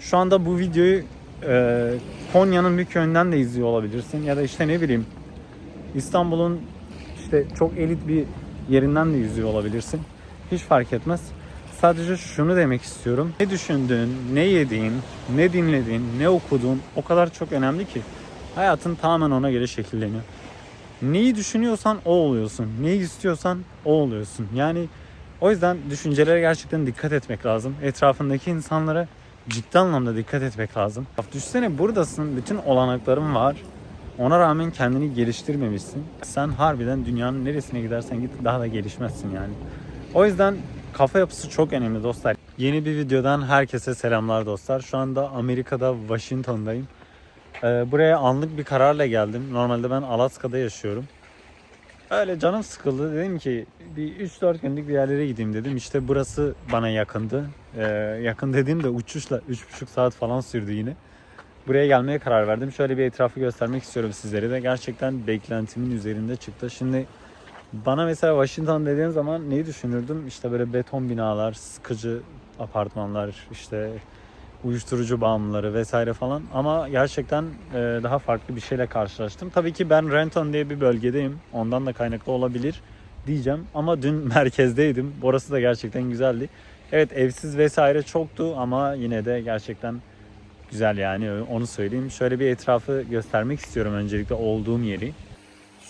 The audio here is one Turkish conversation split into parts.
Şu anda bu videoyu e, Konya'nın bir köyünden de izliyor olabilirsin. Ya da işte ne bileyim İstanbul'un işte çok elit bir yerinden de izliyor olabilirsin. Hiç fark etmez. Sadece şunu demek istiyorum. Ne düşündüğün, ne yediğin, ne dinlediğin, ne okuduğun o kadar çok önemli ki. Hayatın tamamen ona göre şekilleniyor. Neyi düşünüyorsan o oluyorsun. Neyi istiyorsan o oluyorsun. Yani o yüzden düşüncelere gerçekten dikkat etmek lazım. Etrafındaki insanlara ciddi anlamda dikkat etmek lazım. Düşünsene buradasın, bütün olanakların var. Ona rağmen kendini geliştirmemişsin. Sen harbiden dünyanın neresine gidersen git daha da gelişmezsin yani. O yüzden kafa yapısı çok önemli dostlar. Yeni bir videodan herkese selamlar dostlar. Şu anda Amerika'da Washington'dayım. Ee, buraya anlık bir kararla geldim. Normalde ben Alaska'da yaşıyorum. Öyle canım sıkıldı. Dedim ki bir 3-4 günlük bir yerlere gideyim dedim. İşte burası bana yakındı. Ee, yakın dediğim de uçuşla 3,5 saat falan sürdü yine. Buraya gelmeye karar verdim. Şöyle bir etrafı göstermek istiyorum sizlere de. Gerçekten beklentimin üzerinde çıktı. Şimdi bana mesela Washington dediğin zaman neyi düşünürdüm? İşte böyle beton binalar, sıkıcı apartmanlar, işte uyuşturucu bağımlıları vesaire falan. Ama gerçekten e, daha farklı bir şeyle karşılaştım. Tabii ki ben Renton diye bir bölgedeyim. Ondan da kaynaklı olabilir diyeceğim. Ama dün merkezdeydim. Orası da gerçekten güzeldi. Evet evsiz vesaire çoktu ama yine de gerçekten güzel yani onu söyleyeyim. Şöyle bir etrafı göstermek istiyorum öncelikle olduğum yeri.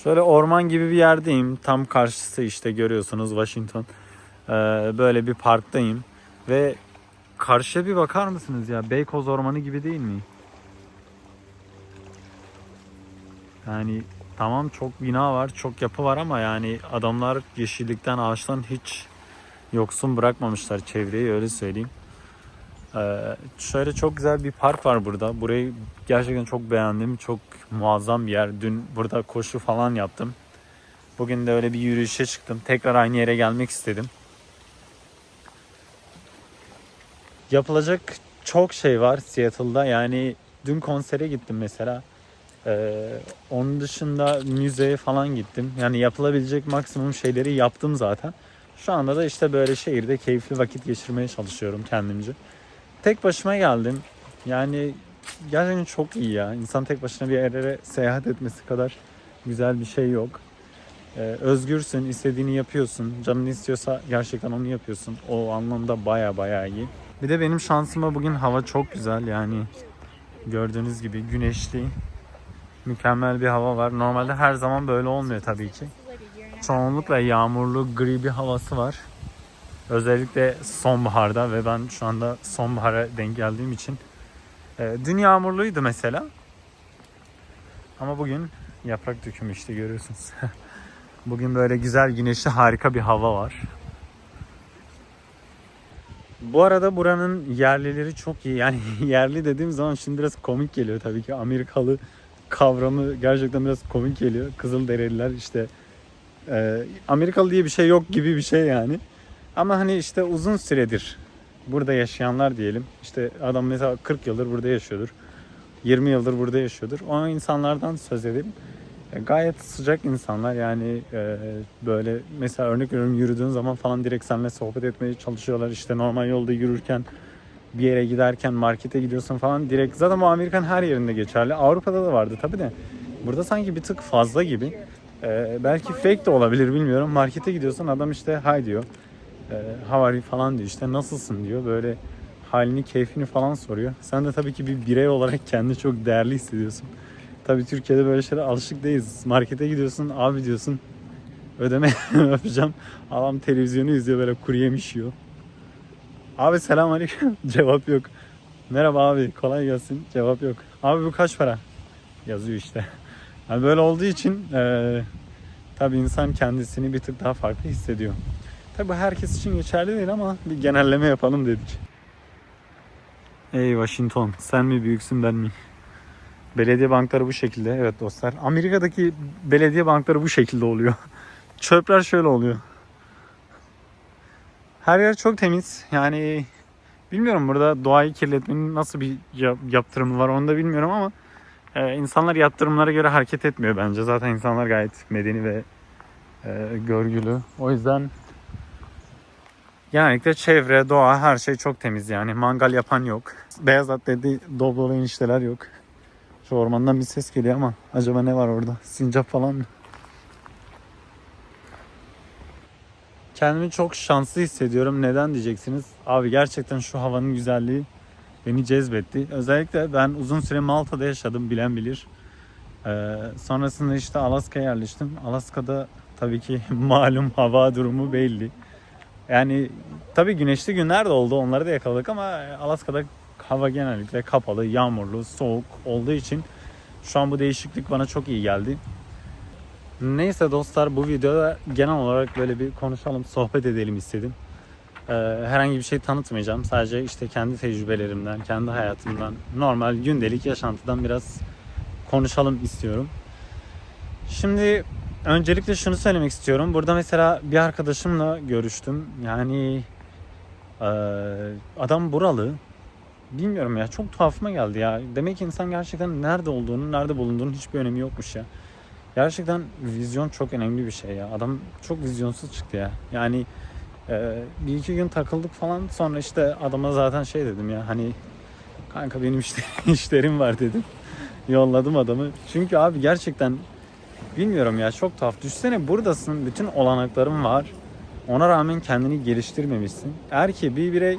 Şöyle orman gibi bir yerdeyim. Tam karşısı işte görüyorsunuz Washington. Ee, böyle bir parktayım. Ve karşıya bir bakar mısınız ya? Beykoz Ormanı gibi değil mi? Yani tamam çok bina var, çok yapı var ama yani adamlar yeşillikten, ağaçtan hiç yoksun bırakmamışlar çevreyi öyle söyleyeyim. Ee, şöyle çok güzel bir park var burada. Burayı gerçekten çok beğendim. Çok muazzam bir yer. Dün burada koşu falan yaptım. Bugün de öyle bir yürüyüşe çıktım. Tekrar aynı yere gelmek istedim. Yapılacak çok şey var Seattle'da. Yani dün konsere gittim mesela. Ee, onun dışında müzeye falan gittim. Yani yapılabilecek maksimum şeyleri yaptım zaten. Şu anda da işte böyle şehirde keyifli vakit geçirmeye çalışıyorum kendimce. Tek başıma geldim. Yani gerçekten çok iyi ya. İnsan tek başına bir yerlere seyahat etmesi kadar güzel bir şey yok. Ee, özgürsün, istediğini yapıyorsun. Canın istiyorsa gerçekten onu yapıyorsun. O anlamda baya baya iyi. Bir de benim şansıma bugün hava çok güzel yani. Gördüğünüz gibi güneşli. Mükemmel bir hava var. Normalde her zaman böyle olmuyor tabii ki. Çoğunlukla yağmurlu, gri bir havası var. Özellikle sonbaharda ve ben şu anda sonbahara denk geldiğim için. Ee, dün yağmurluydu mesela. Ama bugün yaprak dökümü işte görüyorsunuz. bugün böyle güzel güneşli harika bir hava var. Bu arada buranın yerlileri çok iyi. Yani yerli dediğim zaman şimdi biraz komik geliyor tabii ki. Amerikalı kavramı gerçekten biraz komik geliyor. Kızılderililer işte e, Amerikalı diye bir şey yok gibi bir şey yani. Ama hani işte uzun süredir burada yaşayanlar diyelim. İşte adam mesela 40 yıldır burada yaşıyordur. 20 yıldır burada yaşıyordur. O insanlardan söz edelim. Gayet sıcak insanlar yani e, böyle mesela örnek veriyorum yürüdüğün zaman falan direkt seninle sohbet etmeye çalışıyorlar. İşte normal yolda yürürken bir yere giderken markete gidiyorsun falan direkt zaten bu Amerikan her yerinde geçerli. Avrupa'da da vardı tabi de. Burada sanki bir tık fazla gibi. E, belki fake de olabilir bilmiyorum. Markete gidiyorsun adam işte hi diyor. E, how are you falan diyor işte nasılsın diyor. Böyle halini keyfini falan soruyor. Sen de tabii ki bir birey olarak kendini çok değerli hissediyorsun. Tabii Türkiye'de böyle şeylere alışık değiliz. Markete gidiyorsun abi diyorsun ödeme yapacağım. Adam televizyonu izliyor böyle kuru yemiş yiyor. Abi selam aleyküm. Cevap yok. Merhaba abi kolay gelsin. Cevap yok. Abi bu kaç para? Yazıyor işte. Yani böyle olduğu için eee tabii insan kendisini bir tık daha farklı hissediyor. Tabii herkes için geçerli değil ama bir genelleme yapalım dedik. Ey Washington sen mi büyüksün ben mi? Belediye bankları bu şekilde. Evet dostlar. Amerika'daki belediye bankları bu şekilde oluyor. Çöpler şöyle oluyor. Her yer çok temiz. Yani bilmiyorum burada doğayı kirletmenin nasıl bir yap- yaptırımı var onu da bilmiyorum ama e, insanlar yaptırımlara göre hareket etmiyor bence. Zaten insanlar gayet medeni ve e, görgülü. O yüzden Genellikle çevre, doğa her şey çok temiz yani. Mangal yapan yok. Beyaz atleti dobro enişteler yok. Şu ormandan bir ses geliyor ama acaba ne var orada? Sincap falan mı? Kendimi çok şanslı hissediyorum. Neden diyeceksiniz? Abi gerçekten şu havanın güzelliği beni cezbetti. Özellikle ben uzun süre Malta'da yaşadım bilen bilir. Ee, sonrasında işte Alaska'ya yerleştim. Alaska'da tabii ki malum hava durumu belli. Yani tabii güneşli günler de oldu onları da yakaladık ama Alaska'da hava genellikle kapalı, yağmurlu, soğuk olduğu için şu an bu değişiklik bana çok iyi geldi. Neyse dostlar bu videoda genel olarak böyle bir konuşalım, sohbet edelim istedim. Ee, herhangi bir şey tanıtmayacağım. Sadece işte kendi tecrübelerimden, kendi hayatımdan, normal gündelik yaşantıdan biraz konuşalım istiyorum. Şimdi öncelikle şunu söylemek istiyorum. Burada mesela bir arkadaşımla görüştüm. Yani eee, adam buralı. Bilmiyorum ya çok tuhafıma geldi ya. Demek ki insan gerçekten nerede olduğunu, nerede bulunduğunun hiçbir önemi yokmuş ya. Gerçekten vizyon çok önemli bir şey ya. Adam çok vizyonsuz çıktı ya. Yani eee, bir iki gün takıldık falan sonra işte adama zaten şey dedim ya hani kanka benim işte işlerim var dedim. Yolladım adamı. Çünkü abi gerçekten bilmiyorum ya çok tuhaf. Düşsene buradasın bütün olanakların var. Ona rağmen kendini geliştirmemişsin. Eğer ki bir birey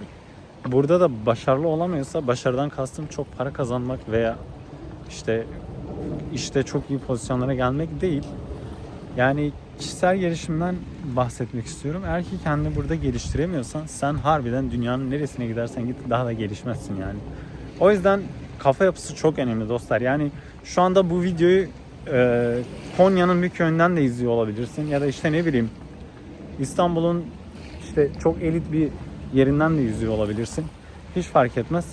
burada da başarılı olamıyorsa başarıdan kastım çok para kazanmak veya işte işte çok iyi pozisyonlara gelmek değil. Yani kişisel gelişimden bahsetmek istiyorum. Eğer ki kendini burada geliştiremiyorsan sen harbiden dünyanın neresine gidersen git daha da gelişmezsin yani. O yüzden kafa yapısı çok önemli dostlar. Yani şu anda bu videoyu e, Konya'nın bir köyünden de izliyor olabilirsin. Ya da işte ne bileyim İstanbul'un işte çok elit bir yerinden de izliyor olabilirsin. Hiç fark etmez.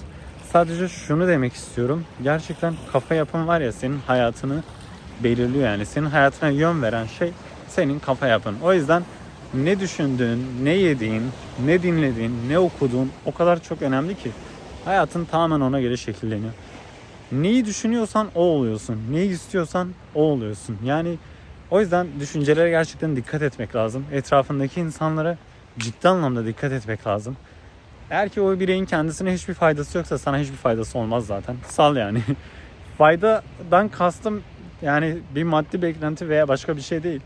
Sadece şunu demek istiyorum. Gerçekten kafa yapın var ya senin hayatını belirliyor yani. Senin hayatına yön veren şey senin kafa yapın. O yüzden ne düşündüğün, ne yediğin, ne dinlediğin, ne okuduğun o kadar çok önemli ki. Hayatın tamamen ona göre şekilleniyor. Neyi düşünüyorsan o oluyorsun. Neyi istiyorsan o oluyorsun. Yani o yüzden düşüncelere gerçekten dikkat etmek lazım. Etrafındaki insanlara ciddi anlamda dikkat etmek lazım. Eğer ki o bireyin kendisine hiçbir faydası yoksa sana hiçbir faydası olmaz zaten. Sal yani. Faydadan kastım yani bir maddi beklenti veya başka bir şey değil.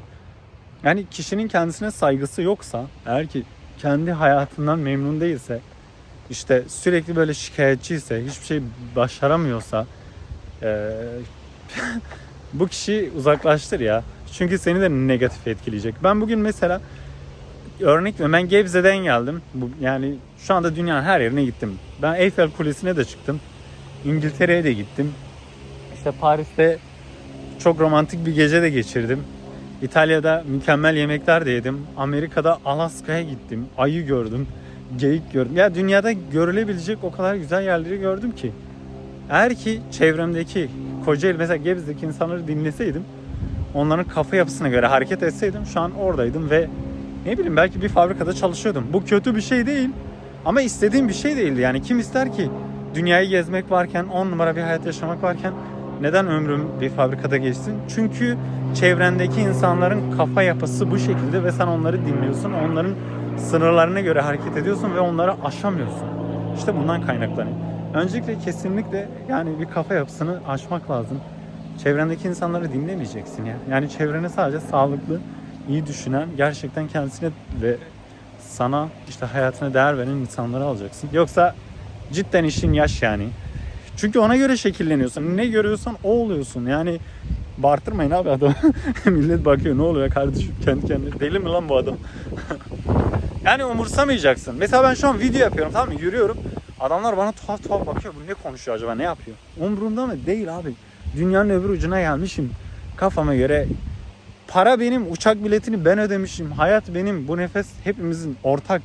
Yani kişinin kendisine saygısı yoksa, eğer ki kendi hayatından memnun değilse, işte sürekli böyle şikayetçiyse, hiçbir şey başaramıyorsa eee, bu kişi uzaklaştır ya. Çünkü seni de negatif etkileyecek. Ben bugün mesela örnek veriyorum, ben Gebze'den geldim. Bu, yani şu anda dünyanın her yerine gittim. Ben Eiffel Kulesi'ne de çıktım. İngiltere'ye de gittim. İşte Paris'te çok romantik bir gece de geçirdim. İtalya'da mükemmel yemekler de yedim. Amerika'da Alaska'ya gittim. Ayı gördüm. Geyik gördüm. Ya dünyada görülebilecek o kadar güzel yerleri gördüm ki. Eğer ki çevremdeki Kocaeli mesela Gebze'deki insanları dinleseydim onların kafa yapısına göre hareket etseydim şu an oradaydım ve ne bileyim belki bir fabrikada çalışıyordum. Bu kötü bir şey değil ama istediğim bir şey değildi. Yani kim ister ki dünyayı gezmek varken 10 numara bir hayat yaşamak varken neden ömrüm bir fabrikada geçsin? Çünkü çevrendeki insanların kafa yapısı bu şekilde ve sen onları dinliyorsun. Onların sınırlarına göre hareket ediyorsun ve onları aşamıyorsun. İşte bundan kaynaklanıyor. Öncelikle kesinlikle yani bir kafa yapısını aşmak lazım. Çevrendeki insanları dinlemeyeceksin ya. Yani çevrene sadece sağlıklı, iyi düşünen, gerçekten kendisine ve sana işte hayatına değer veren insanları alacaksın. Yoksa cidden işin yaş yani. Çünkü ona göre şekilleniyorsun. Ne görüyorsan o oluyorsun. Yani bağırtırmayın abi adam. Millet bakıyor ne oluyor kardeşim kendi kendine. Deli mi lan bu adam? yani umursamayacaksın. Mesela ben şu an video yapıyorum tamam mı? Yürüyorum. Adamlar bana tuhaf tuhaf bakıyor. Bu ne konuşuyor acaba? Ne yapıyor? Umurumda mı? Değil abi. Dünyanın öbür ucuna gelmişim. Kafama göre para benim, uçak biletini ben ödemişim. Hayat benim, bu nefes hepimizin ortak.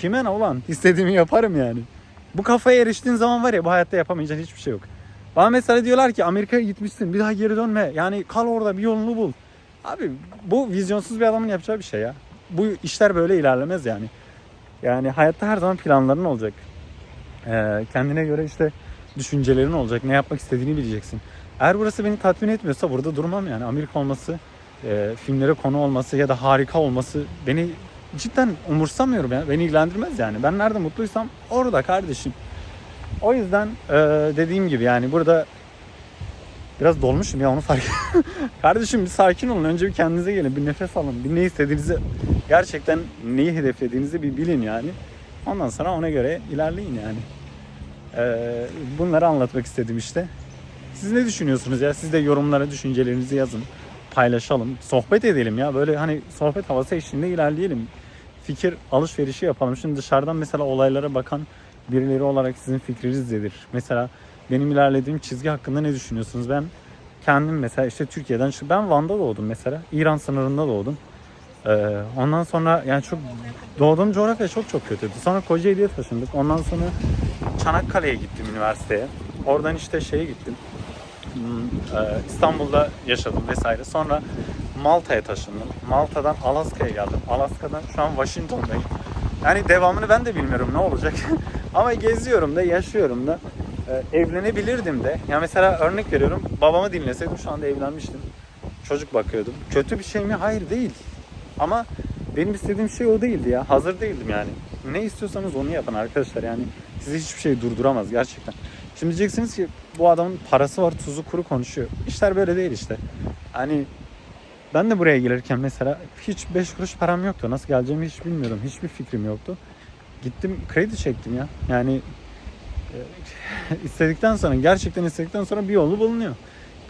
Kime ne ulan? İstediğimi yaparım yani. Bu kafaya eriştiğin zaman var ya bu hayatta yapamayacağın hiçbir şey yok. Bana mesela diyorlar ki Amerika'ya gitmişsin bir daha geri dönme. Yani kal orada bir yolunu bul. Abi bu vizyonsuz bir adamın yapacağı bir şey ya. Bu işler böyle ilerlemez yani. Yani hayatta her zaman planların olacak. Ee, kendine göre işte düşüncelerin olacak. Ne yapmak istediğini bileceksin. Eğer burası beni tatmin etmiyorsa burada durmam yani. Amerika olması, e, filmlere konu olması ya da harika olması beni cidden umursamıyorum ya. Beni ilgilendirmez yani. Ben nerede mutluysam orada kardeşim. O yüzden e, dediğim gibi yani burada biraz dolmuşum ya onu fark Kardeşim bir sakin olun. Önce bir kendinize gelin. Bir nefes alın. Bir ne istediğinizi gerçekten neyi hedeflediğinizi bir bilin yani. Ondan sonra ona göre ilerleyin yani. Ee, bunları anlatmak istedim işte. Siz ne düşünüyorsunuz ya? Siz de yorumlara düşüncelerinizi yazın. Paylaşalım. Sohbet edelim ya. Böyle hani sohbet havası eşliğinde ilerleyelim. Fikir alışverişi yapalım. Şimdi dışarıdan mesela olaylara bakan birileri olarak sizin fikriniz nedir? Mesela benim ilerlediğim çizgi hakkında ne düşünüyorsunuz? Ben kendim mesela işte Türkiye'den ben Van'da doğdum mesela. İran sınırında doğdum. Ee, ondan sonra yani çok doğduğum coğrafya çok çok kötüydü. Sonra Kocaeli'ye taşındık. Ondan sonra Çanakkale'ye gittim üniversiteye. Oradan işte şeye gittim. Hmm, e, İstanbul'da yaşadım vesaire. Sonra Malta'ya taşındım. Malta'dan Alaska'ya geldim. Alaska'dan şu an Washington'dayım. Yani devamını ben de bilmiyorum ne olacak. Ama geziyorum da, yaşıyorum da. Ee, evlenebilirdim de. Ya mesela örnek veriyorum. Babamı dinleseydim şu anda evlenmiştim. Çocuk bakıyordum. Kötü bir şey mi? Hayır değil. Ama benim istediğim şey o değildi ya. Hazır değildim yani. Ne istiyorsanız onu yapın arkadaşlar. Yani sizi hiçbir şey durduramaz gerçekten. Şimdi diyeceksiniz ki bu adamın parası var, tuzu kuru konuşuyor. İşler böyle değil işte. Hani ben de buraya gelirken mesela hiç 5 kuruş param yoktu. Nasıl geleceğimi hiç bilmiyordum. Hiçbir fikrim yoktu. Gittim kredi çektim ya. Yani e, istedikten sonra gerçekten istedikten sonra bir yolu bulunuyor.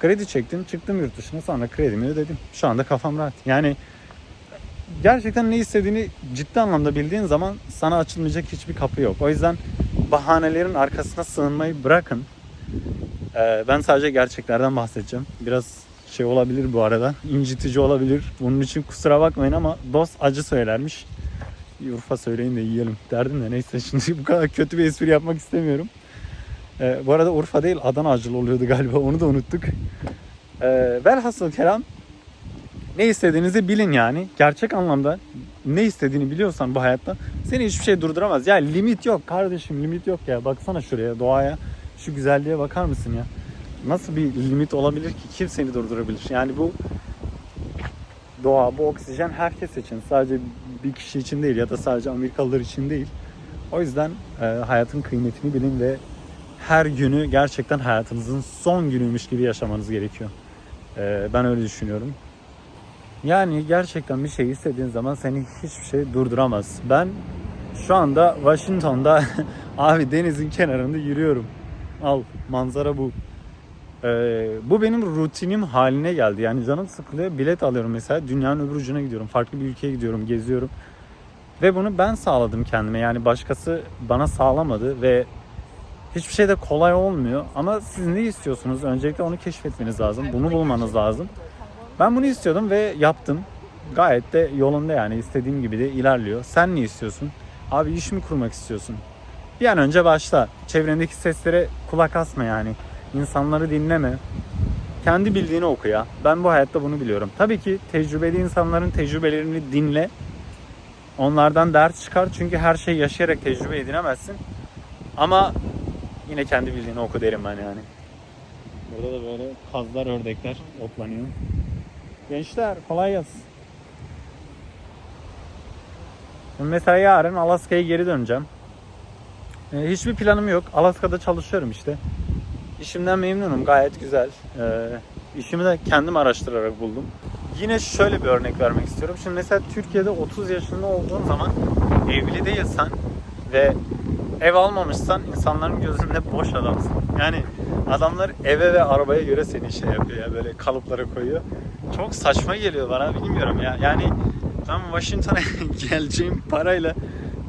Kredi çektim, çıktım yurt dışına sonra kredimi ödedim. Şu anda kafam rahat. Yani gerçekten ne istediğini ciddi anlamda bildiğin zaman sana açılmayacak hiçbir kapı yok. O yüzden bahanelerin arkasına sığınmayı bırakın. Ee, ben sadece gerçeklerden bahsedeceğim. Biraz şey olabilir bu arada. incitici olabilir. Bunun için kusura bakmayın ama dost acı söylermiş. Urfa söyleyin de yiyelim derdim de neyse şimdi bu kadar kötü bir espri yapmak istemiyorum. Ee, bu arada Urfa değil Adana acılı oluyordu galiba onu da unuttuk. Ee, velhasıl kelam ne istediğinizi bilin yani. Gerçek anlamda ne istediğini biliyorsan bu hayatta seni hiçbir şey durduramaz. Ya limit yok kardeşim limit yok ya. Baksana şuraya doğaya şu güzelliğe bakar mısın ya? Nasıl bir limit olabilir ki kim seni durdurabilir? Yani bu doğa, bu oksijen herkes için. Sadece bir kişi için değil ya da sadece Amerikalılar için değil. O yüzden e, hayatın kıymetini bilin ve her günü gerçekten hayatınızın son günüymüş gibi yaşamanız gerekiyor. E, ben öyle düşünüyorum. Yani gerçekten bir şey istediğin zaman seni hiçbir şey durduramaz. Ben şu anda Washington'da abi denizin kenarında yürüyorum. Al manzara bu. Ee, bu benim rutinim haline geldi. Yani canım sıkılıyor. Bilet alıyorum mesela. Dünyanın öbür ucuna gidiyorum. Farklı bir ülkeye gidiyorum. Geziyorum. Ve bunu ben sağladım kendime. Yani başkası bana sağlamadı ve hiçbir şey de kolay olmuyor. Ama siz ne istiyorsunuz? Öncelikle onu keşfetmeniz lazım. Bunu bulmanız lazım. Ben bunu istiyordum ve yaptım. Gayet de yolunda yani istediğim gibi de ilerliyor. Sen ne istiyorsun? Abi iş mi kurmak istiyorsun? Bir an önce başla. Çevrendeki seslere kulak asma yani. İnsanları dinleme. Kendi bildiğini oku ya. Ben bu hayatta bunu biliyorum. Tabii ki tecrübeli insanların tecrübelerini dinle. Onlardan ders çıkar. Çünkü her şeyi yaşayarak tecrübe edinemezsin. Ama yine kendi bildiğini oku derim ben yani. Burada da böyle kazlar, ördekler otlanıyor. Gençler kolay gelsin. Mesela yarın Alaska'ya geri döneceğim. Ee, hiçbir planım yok. Alaska'da çalışıyorum işte. İşimden memnunum. Gayet güzel. Ee, işimi de kendim araştırarak buldum. Yine şöyle bir örnek vermek istiyorum. Şimdi mesela Türkiye'de 30 yaşında olduğun zaman evli değilsen ve ev almamışsan insanların gözünde boş adamsın. Yani adamlar eve ve arabaya göre seni şey yapıyor ya böyle kalıplara koyuyor. Çok saçma geliyor bana bilmiyorum ya. Yani ben Washington'a geleceğim parayla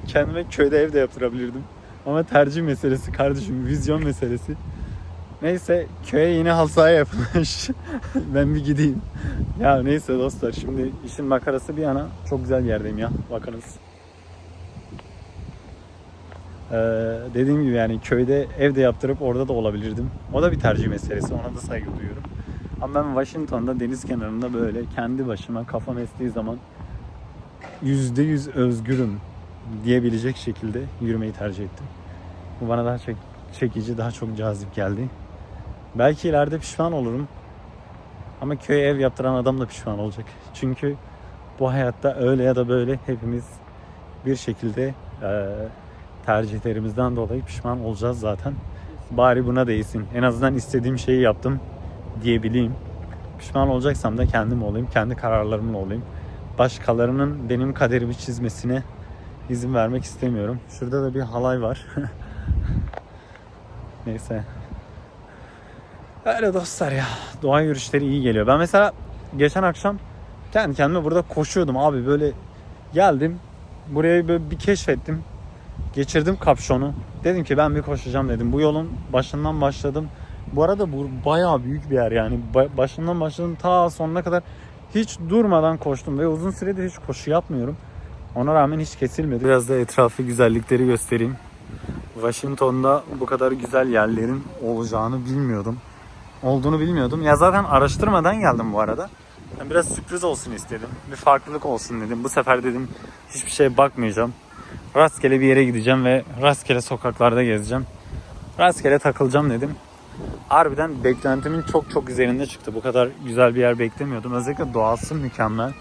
kendime köyde ev de yaptırabilirdim. Ama tercih meselesi kardeşim, vizyon meselesi. Neyse köye yine halı saha yapılmış. ben bir gideyim. Ya neyse dostlar şimdi işin makarası bir yana çok güzel bir yerdeyim ya. Bakınız. Ee, dediğim gibi yani köyde ev de yaptırıp orada da olabilirdim. O da bir tercih meselesi. Ona da saygı duyuyorum. Ama ben Washington'da deniz kenarında böyle kendi başıma kafam estiği zaman %100 özgürüm diyebilecek şekilde yürümeyi tercih ettim. Bu bana daha çok çekici, daha çok cazip geldi. Belki ileride pişman olurum. Ama köye ev yaptıran adam da pişman olacak. Çünkü bu hayatta öyle ya da böyle hepimiz bir şekilde e, tercihlerimizden dolayı pişman olacağız zaten. Bari buna değsin. En azından istediğim şeyi yaptım diyebileyim. Pişman olacaksam da kendim olayım, kendi kararlarımla olayım. Başkalarının benim kaderimi çizmesine izin vermek istemiyorum. Şurada da bir halay var. Neyse. Öyle dostlar ya. Doğa yürüyüşleri iyi geliyor. Ben mesela geçen akşam kendi kendime burada koşuyordum abi böyle geldim. Burayı böyle bir keşfettim. Geçirdim kapşonu. Dedim ki ben bir koşacağım dedim. Bu yolun başından başladım. Bu arada bu bayağı büyük bir yer yani. Ba- Başından başladım ta sonuna kadar hiç durmadan koştum ve uzun süredir hiç koşu yapmıyorum. Ona rağmen hiç kesilmedi. Biraz da etrafı güzellikleri göstereyim. Washington'da bu kadar güzel yerlerin olacağını bilmiyordum. Olduğunu bilmiyordum. Ya zaten araştırmadan geldim bu arada. Yani biraz sürpriz olsun istedim. Bir farklılık olsun dedim. Bu sefer dedim hiçbir şeye bakmayacağım. Rastgele bir yere gideceğim ve rastgele sokaklarda gezeceğim. Rastgele takılacağım dedim. Harbiden beklentimin çok çok üzerinde çıktı. Bu kadar güzel bir yer beklemiyordum. Özellikle doğası mükemmel.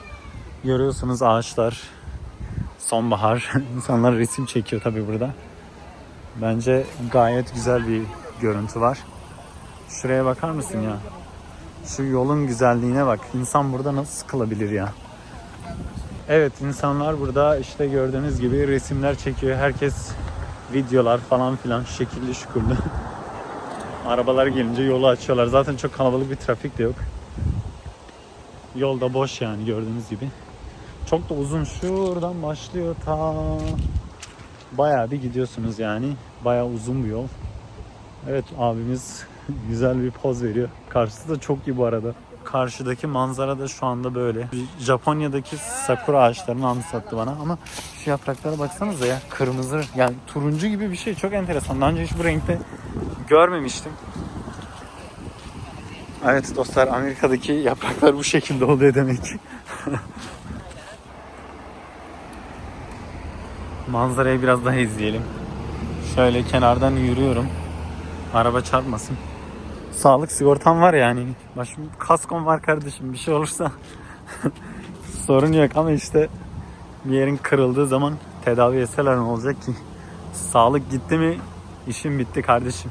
Görüyorsunuz ağaçlar. Sonbahar. İnsanlar resim çekiyor tabii burada. Bence gayet güzel bir görüntü var. Şuraya bakar mısın ya? Şu yolun güzelliğine bak. İnsan burada nasıl sıkılabilir ya? Evet insanlar burada işte gördüğünüz gibi resimler çekiyor. Herkes videolar falan filan şekilli şükürlü. Arabalar gelince yolu açıyorlar. Zaten çok kalabalık bir trafik de yok. Yolda boş yani gördüğünüz gibi. Çok da uzun. Şuradan başlıyor ta bayağı bir gidiyorsunuz yani. Bayağı uzun bir yol. Evet abimiz güzel bir poz veriyor. Karşısı da çok iyi bu arada. Karşıdaki manzara da şu anda böyle. Japonya'daki sakura ağaçlarını anımsattı bana ama şu yapraklara baksanıza ya kırmızı yani turuncu gibi bir şey çok enteresan. Daha önce hiç bu renkte görmemiştim. Evet dostlar Amerika'daki yapraklar bu şekilde oluyor demek ki. Manzarayı biraz daha izleyelim. Şöyle kenardan yürüyorum. Araba çarpmasın. Sağlık sigortam var yani. Başım kaskom var kardeşim. Bir şey olursa sorun yok ama işte bir yerin kırıldığı zaman tedavi etseler ne olacak ki? Sağlık gitti mi işim bitti kardeşim.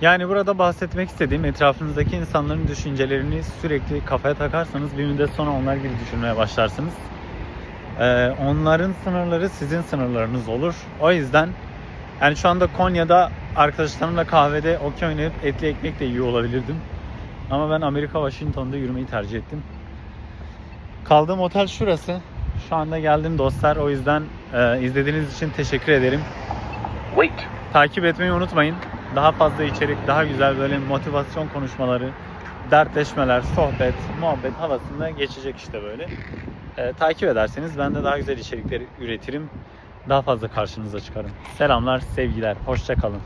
Yani burada bahsetmek istediğim etrafınızdaki insanların düşüncelerini sürekli kafaya takarsanız bir müddet sonra onlar gibi düşünmeye başlarsınız. Ee, onların sınırları sizin sınırlarınız olur. O yüzden yani şu anda Konya'da arkadaşlarımla kahvede okey oynayıp etli ekmek de yiyor olabilirdim. Ama ben Amerika Washington'da yürümeyi tercih ettim. Kaldığım otel şurası. Şu anda geldim dostlar. O yüzden e, izlediğiniz için teşekkür ederim. Wait. Takip etmeyi unutmayın. Daha fazla içerik, daha güzel böyle motivasyon konuşmaları, dertleşmeler, sohbet, muhabbet havasında geçecek işte böyle. Ee, takip ederseniz ben de daha güzel içerikler üretirim. Daha fazla karşınıza çıkarım. Selamlar, sevgiler, hoşça kalın.